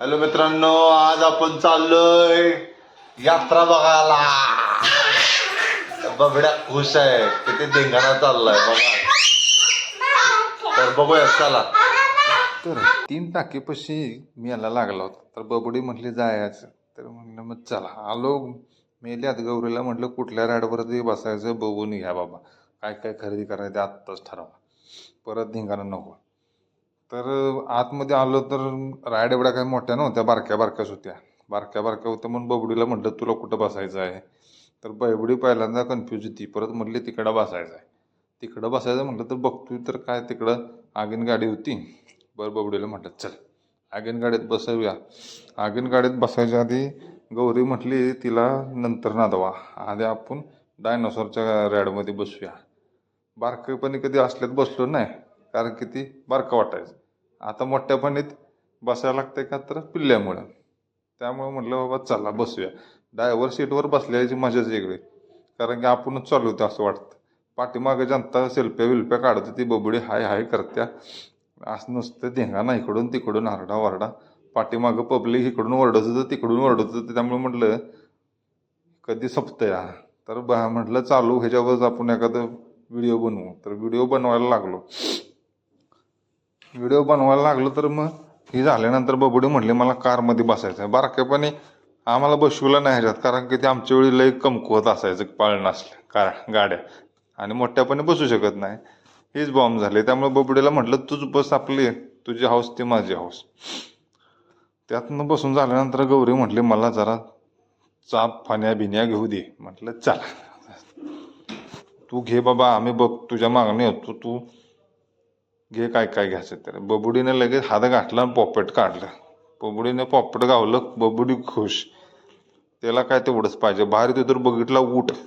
Hello मित्रांनो आज आपण चाललोय यात्रा बघायला. बबड्या खुश आहे. किती धिंगाणा चाललाय बघा. तर बघूया चला. तर तीन टाकीपाशी मी याला लागला होता. तर बबडी म्हटली जायचं. तर म्हणलं मग चला. आलो मेल्यात गौरीला म्हटलं कुठल्या राडवरती बसायचं बघून घ्या बाबा. काय काय खरेदी करायचं आत्ताच ठरवा. परत धिंगाणा नको. तर आतमध्ये आलो तर रायड एवढ्या काही मोठ्या नव्हत्या बारक्या बारक्याच होत्या बारक्या बारक्या होत्या म्हणून बबडीला म्हटलं तुला कुठं बसायचं आहे? तर बबडी पहिल्यांदा कन्फ्यूज होती. परत म्हटली तिकडं बसायचं आहे. तिकडं बसायचं म्हटलं तर बघतोय तर काय तिकडं आगीन गाडी होती. बरं बबडीला म्हटलं चल आगीन गाडीत बसवूया. आगीन गाडीत बसायच्या आधी गौरी म्हटली तिला नंतर नादवा. आधी आपण डायनोसॉरच्या रॅडमध्ये बसूया. बारकेपणी कधी असल्यात बसलो नाही. कारण की ती बारकं वाटायचं. आता मोठ्यापणीत बसायला लागतंय का तर पिल्ल्यामुळं. त्यामुळे म्हटलं बाबा चला बसूया. डायव्हर सीटवर बसल्याची मजाच वेगळी. कारण की आपणच चालू होतं असं वाटतं. पाठीमागं जनता सेल्फ्या विल्प्या काढत होती बबडी हाय हाय करत्या. असं नुसतं धिंगाणा इकडून तिकडून आरडा वरडा. पाठीमागं पब्लिक इकडून ओरडत होतं तिकडून ओरडत होतं. त्यामुळे म्हटलं कधी संपतं या तर बा म्हटलं चालू ह्याच्यावरच आपण एखादं व्हिडिओ बनवू. तर व्हिडिओ बनवायला लागलो. व्हिडिओ बनवायला लागलो तर मग ही झाल्यानंतर बबडी म्हटले मला कारमध्ये बसायचं आहे. बारक्यापणी आम्हाला बसवलं नाही ह्याच्यात कारण की ते आमच्या वेळी लई कमकुवत असायचं पाळणं असलं कार गाड्या. आणि मोठ्यापणे बसू शकत नाही. हेच बॉम्ब झाले. त्यामुळे बबडेला म्हटलं तूच बस आपली तुझी हाऊस ती माझी हाऊस त्यातनं बसून झाल्यानंतर गौरी म्हटली मला जरा चाप फाण्या भिन्या घेऊ दे. म्हटलं चला. तू घे बाबा आम्ही बघ तुझ्या मागणी होतो तू घे काय काय घ्यायचं तर बबुडीने लगेच हात घातला आणि पॉपेट काढलं. बबुडीने पॉपेट गावलं बबुडी खुश. त्याला काय तेवढंच पाहिजे. बाहेर ते तर बघितला ऊट